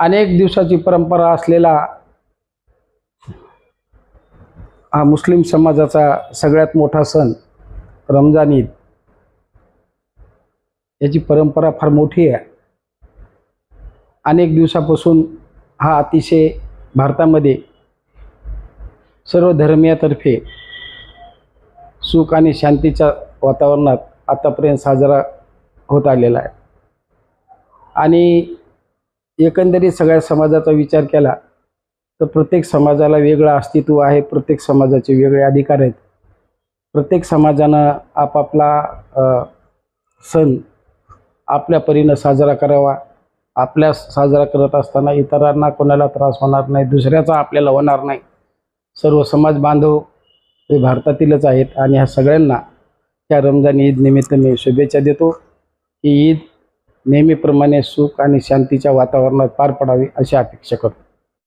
अनेक दिवसाची परंपरा असलेला हा मुस्लिम समाजाचा सगळ्यात मोठा सण रमजान ईद. याची परंपरा फार मोठी आहे. अनेक दिवसापासून हा अतिशय भारतामध्ये सर्व धर्मियातर्फे सुख आणि शांतीच्या वातावरणात आतापर्यंत साजरा होत आलेला आहे. आणि एकंदरीत सगळ्या समाजाचा विचार केला तर प्रत्येक समाजाला वेगळं अस्तित्व आहे प्रत्येक समाजाचे वेगळे अधिकार आहेत. प्रत्येक समाजानं आपापला सण आपल्या परीनं साजरा करावा. आपल्या साजरा करत असताना इतरांना कोणाला त्रास होणार नाही दुसऱ्याचा आपल्याला होणार नाही. सर्व समाज बांधव हे भारतातीलच आहेत आणि ह्या सगळ्यांना त्या रमजान ईद निमित्त मी शुभेच्छा देतो. की ईद नेहमीप्रमाणे सुख आणि शांतीच्या वातावरणात पार पडावी अशी अपेक्षा करतो.